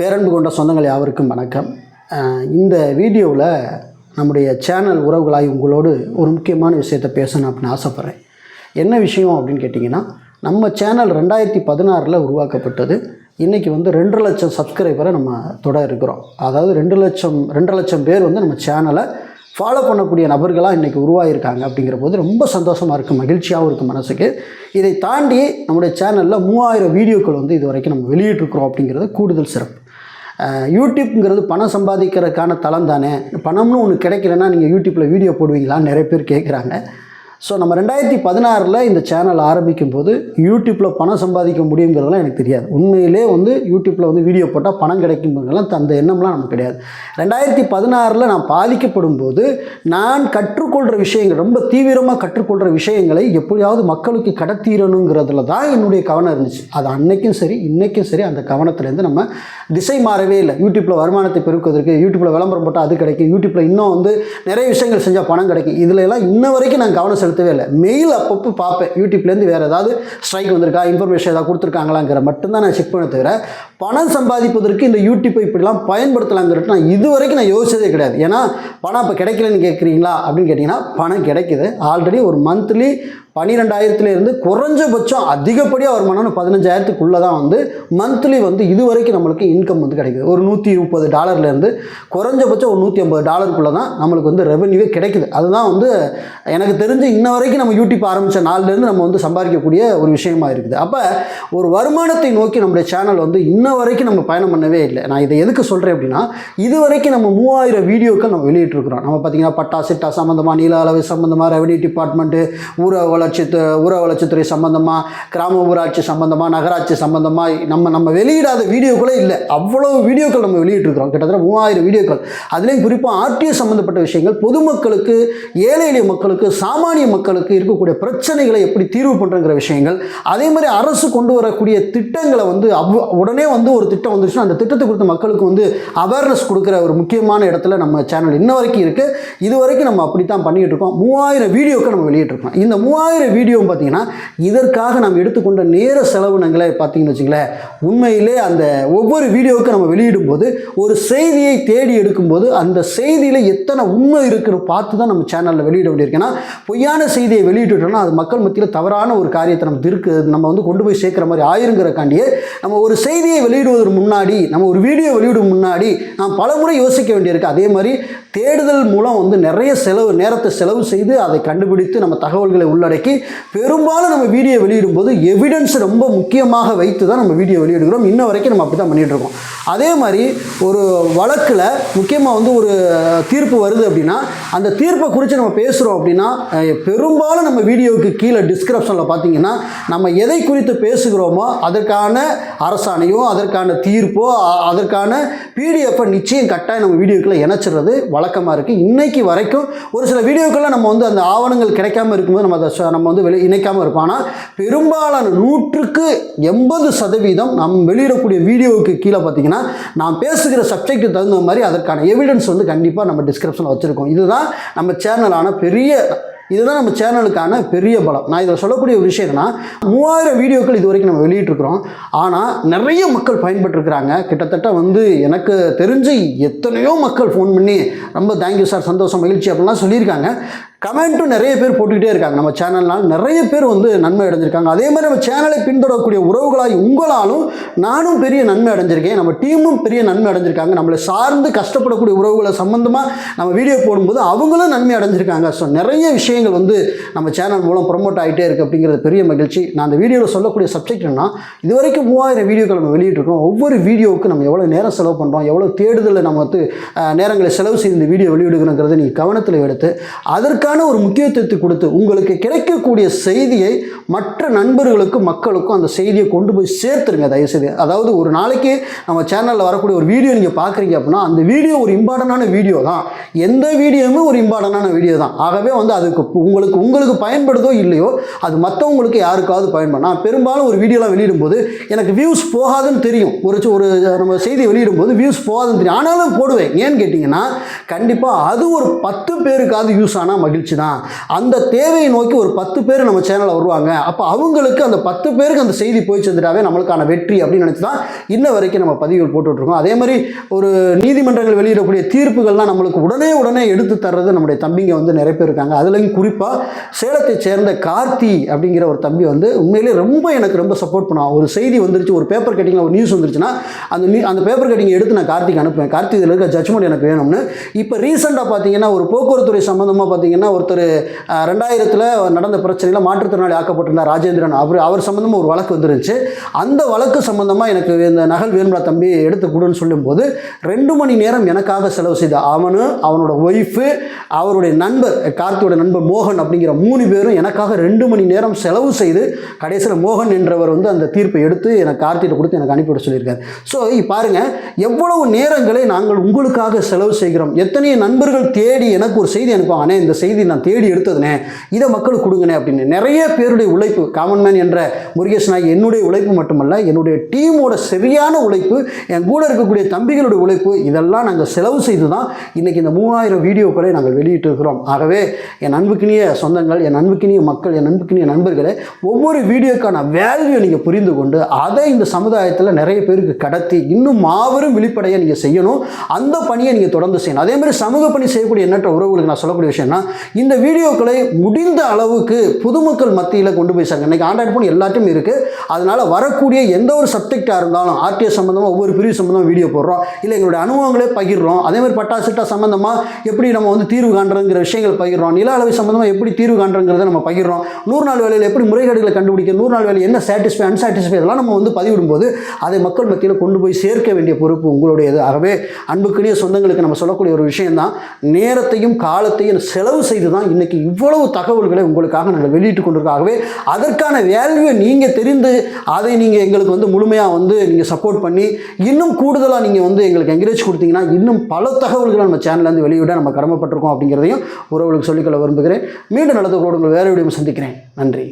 பேரன்பு கொண்ட சொந்தங்கள் யாவருக்கும் வணக்கம். இந்த வீடியோவில் நம்முடைய சேனல் உறவுகளாய் உங்களோடு ஒரு முக்கியமான விஷயத்தை பேசணும் அப்படின்னு ஆசைப்பட்றேன். என்ன விஷயம் அப்படின்னு கேட்டிங்கன்னா நம்ம சேனல் ரெண்டாயிரத்தி பதினாறில் உருவாக்கப்பட்டது. இன்றைக்கி வந்து ரெண்டு லட்சம் சப்ஸ்கிரைபரை நம்ம தொட இருக்கிறோம். அதாவது ரெண்டு லட்சம் ரெண்டு லட்சம் பேர் வந்து நம்ம சேனலை ஃபாலோ பண்ணக்கூடிய நபர்களாக இன்றைக்கி உருவாகியிருக்காங்க அப்படிங்கிற போது ரொம்ப சந்தோஷமாக இருக்கும் மகிழ்ச்சியாகவும் இருக்கும் மனசுக்கு. இதை தாண்டி நம்முடைய சேனலில் மூவாயிரம் வீடியோக்கள் வந்து இது வரைக்கும் நம்ம வெளியிட்டிருக்கிறோம் அப்படிங்கிறது கூடுதல் சிறப்பு. யூடியூப்ங்கிறது பணம் சம்பாதிக்கிறதுக்கான தளம் தானே? பணம்னு ஒன்று கிடைக்கலன்னா நீங்கள் யூடியூப்பில் வீடியோ போடுவீங்களான்னு நிறைய பேர் கேட்குறாங்க ஸோ நம்ம ரெண்டாயிரத்தி பதினாறில் இந்த சேனல் ஆரம்பிக்கும் போது யூடியூப்பில் பணம் சம்பாதிக்க முடியுங்கிறதெல்லாம் எனக்கு தெரியாது. உண்மையிலே வந்து யூடியூப்பில் வந்து வீடியோ போட்டால் பணம் கிடைக்குங்கிறதெல்லாம் அந்த எண்ணம்லாம் நமக்கு கிடையாது. ரெண்டாயிரத்தி பதினாறில் நான் பாதிக்கப்படும் போது நான் கற்றுக்கொள்கிற விஷயங்கள் ரொம்ப தீவிரமாக கற்றுக்கொள்கிற விஷயங்களை எப்படியாவது மக்களுக்கு கடத்திடணுங்கிறதுல தான் என்னுடைய கவனம் இருந்துச்சு. அது அன்னைக்கும் சரி இன்றைக்கும் சரி அந்த கவனத்துலேருந்து நம்ம திசை மாறவே இல்லை. யூடியூப்பில் வருமானத்தை பெருக்குவதற்கு யூடியூப்பில் விளம்பரம் போட்டால் அது கிடைக்கும் யூடியூப்பில் இன்னும் வந்து நிறைய விஷயங்கள் செஞ்சால் பணம் கிடைக்கும். இதில் எல்லாம் இன்ன வரைக்கும் நான் கவனம் செலுத்தவே இல்லை. மெயில் அப்பப்போ பார்ப்பேன். யூடியூப்லேருந்து வேறு ஏதாவது ஸ்ட்ரைக் வந்திருக்கா இன்ஃபர்மேஷன் ஏதாவது கொடுத்துருக்காங்களாங்கிற மட்டும்தான் நான் செக் பண்ண தவிர பணம் சம்பாதிப்பதற்கு இந்த யூடியூப்பை இப்படிலாம் பயன்படுத்தலாங்கிறது நான் இது வரைக்கும் நான் யோசிச்சதே கிடையாது. ஏன்னா பணம் இப்போ கிடைக்கலன்னு கேட்குறீங்களா அப்படின்னு கேட்டிங்கன்னா பணம் கிடைக்குது. ஆல்ரெடி ஒரு மந்த்லி பன்னிரெண்டாயிரத்துலேருந்து குறைஞ்சபட்சம் அதிகப்படியாக வருமானம் பதினஞ்சாயிரத்துக்குள்ளே தான் வந்து மந்த்லி வந்து இது வரைக்கும் நம்மளுக்கு இன்கம் வந்து கிடைக்குது. ஒரு நூற்றி முப்பது டாலர்லேருந்து குறைஞ்சபட்சம் ஒரு நூற்றி ஐம்பது டாலருக்குள்ளே தான் நம்மளுக்கு வந்து ரெவன்யூவே கிடைக்குது. அதுதான் வந்து எனக்கு தெரிஞ்சு இன்ன வரைக்கும் நம்ம யூடியூப் ஆரம்பித்த நாள்லேருந்து நம்ம வந்து சம்பாதிக்கக்கூடிய ஒரு விஷயமா இருக்குது. அப்போ ஒரு வருமானத்தை நோக்கி நம்முடைய சேனல் வந்து இன்ன வரைக்கும் நம்ம பயணம் பண்ணவே இல்லை. நான் இதை எதுக்கு சொல்கிறேன் அப்படின்னா இது வரைக்கும் நம்ம மூவாயிரம் வீடியோக்கள் நம்ம வெளியிட்டிருக்கிறோம். நம்ம பார்த்தீங்கன்னா பட்டா சிட்டா சம்மந்தமாக நீல அளவு சம்மந்தமாக ரெவன்யூ டிபார்ட்மெண்ட்டு ஊர வளர்ச்சி ஊர வளர்ச்சித்துறை சம்மந்தமாக கிராம ஊராட்சி சம்மந்தமாக நகராட்சி சம்மந்தமாக நம்ம நம்ம வெளியிடாத வீடியோக்களே இல்லை. அவ்வளோ வீடியோக்கள் நம்ம வெளியிட்டிருக்கிறோம். கிட்டத்தட்ட மூவாயிரம் வீடியோக்கள். அதுலேயும் குறிப்பாக ஆர்டிஓ சம்மந்தப்பட்ட விஷயங்கள் பொதுமக்களுக்கு ஏழை எளிய மக்களுக்கு சாமானிய மக்களுக்கு இருக்கக்கூடிய பிரச்சனைகளை எப்படி தீர்வு பண்ணுறங்கிற விஷயங்கள் அதே மாதிரி அரசு கொண்டு வரக்கூடிய திட்டங்களை வந்து அவ் உடனே வந்து ஒரு திட்டம் வந்துச்சுன்னா அந்த திட்டத்தை குறித்து மக்களுக்கு வந்து அவேர்னஸ் கொடுக்குற ஒரு முக்கியமான இடத்துல நம்ம சேனல் இன்ன வரைக்கும் இருக்குது இது வரைக்கும் நம்ம அப்படி தான் பண்ணிகிட்டு இருக்கோம். மூவாயிரம் வீடியோக்கள் நம்ம வெளியிட்டிருக்கோம் இந்த மூவாயிரம் வீடியோவும் பார்த்தீங்கன்னா இதற்காக நம்ம எடுத்துக்கொண்ட நேர செலவினங்களை பார்த்தீங்கன்னு வச்சுங்களேன் உண்மையிலே அந்த ஒவ்வொரு வீடியோவுக்கும் நம்ம வெளியிடும்போது ஒரு செய்தியை தேடி எடுக்கும்போது அந்த செய்தியில் எத்தனை உண்மை இருக்குன்னு பார்த்து தான் நம்ம சேனலில் வெளியிட வேண்டியிருக்கேன்னா பொய்யா சரியான செய்தியை வெளியிட்டுட்டோம்னா அது மக்கள் மத்தியில் தவறான ஒரு காரியத்தை நம்ம திருக்கு நம்ம வந்து கொண்டு போய் சேர்க்குற மாதிரி ஆயிருங்கிறக்காண்டியே நம்ம ஒரு செய்தியை வெளியிடுவதற்கு முன்னாடி நம்ம ஒரு வீடியோ வெளியிடும் முன்னாடி நாம் பலமுறை யோசிக்க வேண்டியிருக்கு. அதே மாதிரி தேடுதல் மூலம் வந்து நிறைய செலவு நேரத்தை செலவு செய்து அதை கண்டுபிடித்து நம்ம தகவல்களை உள்ளடக்கி பெரும்பாலும் நம்ம வீடியோ வெளியிடும்போது எவிடன்ஸ் ரொம்ப முக்கியமாக வைத்து தான் நம்ம வீடியோ வெளியிடுகிறோம். இன்ன வரைக்கும் நம்ம அப்படி தான் பண்ணிட்டு இருக்கோம். அதே மாதிரி ஒரு வழக்கில் முக்கியமாக வந்து ஒரு தீர்ப்பு வருது அப்படின்னா அந்த தீர்ப்பை குறித்து நம்ம பேசுகிறோம் அப்படின்னா பெரும்பாலும் நம்ம வீடியோவுக்கு கீழே டிஸ்கிரிப்ஷனில் பார்த்தீங்கன்னா நம்ம எதை குறித்து பேசுகிறோமோ அதற்கான அரசாணையோ அதற்கான தீர்ப்போ அதற்கான பிடிஎஃப்பை நிச்சயம் கட்டாயம் நம்ம வீடியோக்குள்ளே இணைச்சிடுறது வழக்கமாக இருக்குது இன்றைக்கி வரைக்கும் ஒரு சில வீடியோக்கெல்லாம் நம்ம வந்து அந்த ஆவணங்கள் கிடைக்காம இருக்கும்போது நம்ம அதை நம்ம வந்து வெளி இணைக்காமல் இருப்போம். ஆனால் பெரும்பாலான நூற்றுக்கு எண்பது சதவீதம் நம் வெளியிடக்கூடிய வீடியோவுக்கு கீழே பார்த்தீங்கன்னா நான் பேசுகிற சப்ஜெக்ட் தகுந்த மாதிரி அதற்கான எவிடன்ஸ் வந்து கண்டிப்பாக நம்ம டிஸ்கிரிப்ஷனில் வச்சுருக்கோம். இதுதான் நம்ம சேனலான பெரிய இதுதான் நம்ம சேனலுக்கான பெரிய பலம். நான் இதில் சொல்லக்கூடிய ஒரு விஷயம் என்னன்னா மூவாயிரம் வீடியோக்கள் இது வரைக்கும் நம்ம வெளியிட்டிருக்கிறோம். ஆனால் நிறைய மக்கள் பயன்பட்டுருக்கிறாங்க கிட்டத்தட்ட வந்து எனக்கு தெரிஞ்சு எத்தனையோ மக்கள் ஃபோன் பண்ணி ரொம்ப தேங்க்யூ சார் சந்தோஷம் மகிழ்ச்சி அப்படிலாம் சொல்லியிருக்காங்க. கமெண்ட்டும் நிறைய பேர் போட்டுக்கிட்டே இருக்காங்க. நம்ம சேனல்னால் நிறைய பேர் வந்து நன்மை அடைஞ்சிருக்காங்க. அதே மாதிரி நம்ம சேனலை பின்தொடரக்கூடிய உறவுகளாய் உங்களாலும் நானும் பெரிய நன்மை அடைஞ்சிருக்கேன். நம்ம டீமும் பெரிய நன்மை அடைஞ்சிருக்காங்க. நம்மளை சார்ந்து கஷ்டப்படக்கூடிய உறவுகளை சம்மந்தமாக நம்ம வீடியோ போடும்போது அவங்களும் நன்மை அடைஞ்சிருக்காங்க. ஸோ நிறைய விஷயங்கள் வந்து நம்ம சேனல் மூலம் ப்ரொமோட் ஆகிட்டே இருக்குது அப்படிங்கிறது பெரிய மகிழ்ச்சி. நான் அந்த வீடியோவில் சொல்லக்கூடிய சப்ஜெக்ட் என்னன்னா இது வரைக்கும் மூவாயிரம் வீடியோக்கள் நம்ம வெளியிட்டிருக்கோம் ஒவ்வொரு வீடியோவுக்கு நம்ம எவ்வளோ நேரம் செலவு பண்ணுறோம் எவ்வளோ தேடுதலில் நம்ம வந்து நேரங்களை செலவு செய்து இந்த வீடியோ வெளியிடுகிறோங்கிறத நீங்கள் கவனத்தில் எடுத்து அதற்கான ஒரு முக்கியத்துவத்தை கொடுத்து உங்களுக்கு கிடைக்கக்கூடிய செய்தியை மற்ற நண்பர்களுக்கும் மக்களுக்கும் அந்த செய்தியை கொண்டு போய் சேர்த்துருங்க தயவுசெய்து. அதாவது ஒரு நாளைக்கு நம்ம சேனலில் வரக்கூடிய ஒரு வீடியோ நீங்கள் பார்க்குறீங்க அப்படின்னா அந்த வீடியோ ஒரு இம்பார்ட்டண்டான வீடியோ தான். எந்த வீடியோவுமே ஒரு இம்பார்ட்டண்டான வீடியோ தான். ஆகவே வந்து அதுக்கு உங்களுக்கு உங்களுக்கு பயன்படுதோ இல்லையோ அது மற்றவங்களுக்கு யாருக்காவது பயன்படும். நான் பெரும்பாலும் ஒரு வீடியோலாம் வெளியிடும்போது எனக்கு வியூஸ் போகாதுன்னு தெரியும். ஒரு ஒரு நம்ம செய்தி வெளியிடும்போது வியூஸ் போகாதுன்னு தெரியும். ஆனாலும் போடுவேன். ஏன்னு கேட்டிங்கன்னா கண்டிப்பாக அது ஒரு பத்து பேருக்காவது யூஸ் ஆனால் மகிழ்ச்சி. எழுச்சி தான் அந்த தேவையை நோக்கி ஒரு பத்து பேர் நம்ம சேனலில் வருவாங்க. அப்போ அவங்களுக்கு அந்த பத்து பேருக்கு அந்த செய்தி போய் சேர்ந்துட்டாவே நம்மளுக்கான வெற்றி அப்படின்னு நினச்சி தான் இன்ன வரைக்கும் நம்ம பதிவுகள் போட்டுட்ருக்கோம் அதே மாதிரி ஒரு நீதிமன்றங்கள் வெளியிடக்கூடிய தீர்ப்புகள்லாம் நம்மளுக்கு உடனே உடனே எடுத்து தர்றது நம்முடைய தம்பிங்க வந்து நிறைய பேர் இருக்காங்க. அதுலேயும் குறிப்பாக சேலத்தை சேர்ந்த கார்த்தி அப்படிங்கிற ஒரு தம்பி வந்து உண்மையிலே ரொம்ப எனக்கு ரொம்ப சப்போர்ட் பண்ணுவான். ஒரு செய்தி வந்துருச்சு ஒரு பேப்பர் கட்டிங்கில் ஒரு நியூஸ் வந்துருச்சுன்னா அந்த நியூ அந்த பேப்பர் கட்டிங் எடுத்து நான் கார்த்திக் அனுப்புவேன். கார்த்திக் இதில் இருக்க ஜட்ஜ்மெண்ட் எனக்கு வேணும்னு. இப்போ ரீசெண்டாக பார்த்தீங்கன்னா ஒரு போக்குவரத்துறை சம்மந்தமாக பார்த்தீங்கன்னா ஒருத்தர் ரெண்டாயிரத்தில் நடந்த பிரச்சனையில் மாற்றுத்திறனாளி ஆக்கப்பட்டிருந்தார் ராஜேந்திரன். அவர் அவர் சம்மந்தமாக ஒரு வழக்கு வந்துருந்துச்சு. அந்த வழக்கு சம்மந்தமாக எனக்கு இந்த நகல் வேணும்டா தம்பி எடுத்து கொடுன்னு சொல்லும்போது ரெண்டு மணி நேரம் எனக்காக செலவு செய்த அவனு அவனோட ஒய்ஃபு அவருடைய நண்பர் கார்த்தியோட நண்பர் மோகன் அப்படிங்கிற மூணு பேரும் எனக்காக ரெண்டு மணி நேரம் செலவு செய்து கடைசியில் மோகன் என்றவர் வந்து அந்த தீர்ப்பை எடுத்து எனக்கு கார்த்திகிட்ட கொடுத்து எனக்கு அனுப்பிவிட சொல்லியிருக்காரு. ஸோ பாருங்கள் எவ்வளவு நேரங்களை நாங்கள் உங்களுக்காக செலவு செய்கிறோம். எத்தனை நண்பர்கள் தேடி எனக்கு ஒரு செய்தி அனுப்புவாங்க. அண்ணே இந்த செய்தி நான் தேடி எடுத்ததுனே இதை மக்களுக்கு கொடுங்கண்ணே அப்படின்னு நிறைய பேருடைய உழைப்பு காமன் மேன் என்ற முருகேஷ் நாயக் என்னுடைய உழைப்பு மட்டுமல்ல என்னுடைய டீமோட சரியான உழைப்பு என் கூட இருக்கக்கூடிய தம்பிகளுடைய உழைப்பு இதெல்லாம் நாங்கள் செலவு செய்து தான் இன்றைக்கி இந்த மூவாயிரம் வீடியோக்களை நாங்கள் வெளியிட்டிருக்கிறோம். ஆகவே என் அன்புக்கினிய சொந்தங்கள் என் அன்புக்கினிய மக்கள் என் அன்புக்கினிய நண்பர்களே ஒவ்வொரு வீடியோக்கான வேல்யூ நீங்கள் புரிந்து கொண்டு அதை இந்த சமுதாயத்தில் நிறைய பேருக்கு கடத்தி இன்னும் மாபெரும் வெளிப்படையை நீங்கள் செய்யணும். அந்த பணியை நீங்கள் தொடர்ந்து செய்யணும். அதே மாதிரி சமூக பணி செய்யக்கூடிய எண்ணற்ற உறவுகளுக்கு நான் சொல்லக்கூடிய விஷயம்னா இந்த வீடியோக்களை முடிந்த அளவுக்கு பொதுமக்கள் மத்தியில் கொண்டு போய் சாங்க இன்றைக்கி ஆண்ட்ராய்ட் ஃபோன் எல்லாத்தையும் இருக்குது அதனால் வரக்கூடிய எந்த ஒரு சப்ஜெக்டாக இருந்தாலும் ஆர்டிஎஸ் சம்மந்தமாக ஒவ்வொரு பிரிவு சம்மந்தமாக வீடியோ போடுறோம். இல்லை எங்களுடைய அனுபவங்களே பகிர்றோம். அதே மாதிரி சம்மந்தமாக எப்படி நம்ம வந்து தீர்வு காண்றங்கிற விஷயங்கள் பகிர்றோம். நில அளவை சம்மந்தமாக எப்படி தீர்வு காண்றங்கிறத நம்ம பகிர்றோம். நூறு நாள் வேலையில் எப்படி முறைகேடுகளை கண்டுபிடிக்க நூறு நாள் வேலை என்ன சாட்டிஸ்ஃபை அன்சாட்டிஸ்ஃபை இதெல்லாம் நம்ம வந்து பதிவிடும்போது அதை மக்கள் மத்தியில் கொண்டு போய் சேர்க்க வேண்டிய பொறுப்பு உங்களுடையது. ஆகவே அன்புக்குரிய சொந்தங்களுக்கு நம்ம சொல்லக்கூடிய ஒரு விஷயம்தான். நேரத்தையும் காலத்தையும் செலவு செய்து தான் இன்றைக்கி இவ்வளவு தகவல்களை உங்களுக்காக நாங்கள் வெளியிட்டு கொண்டிருக்காகவே அதற்கான வேல்யூவை நீங்கள் தெரிந்து அதை நீங்கள் எங்களுக்கு வந்து முழுமையாக வந்து நீங்கள் சப்போர்ட் பண்ணி இன்னும் கூடுதலாக நீங்கள் வந்து எங்களுக்கு என்கரேஜ் கொடுத்தீங்கன்னா இன்னும் பல தகவல்களை நம்ம சேனல்லேருந்து வெளியிட நம்ம கடமைப்பட்டிருக்கோம் அப்படிங்கிறதையும் உறவுகளுக்கு சொல்லிக்கொள்ள விரும்புகிறேன். மீண்டும் நடத்தக்கூட உங்கள் வேறு வீடியோ சந்திக்கிறேன். நன்றி.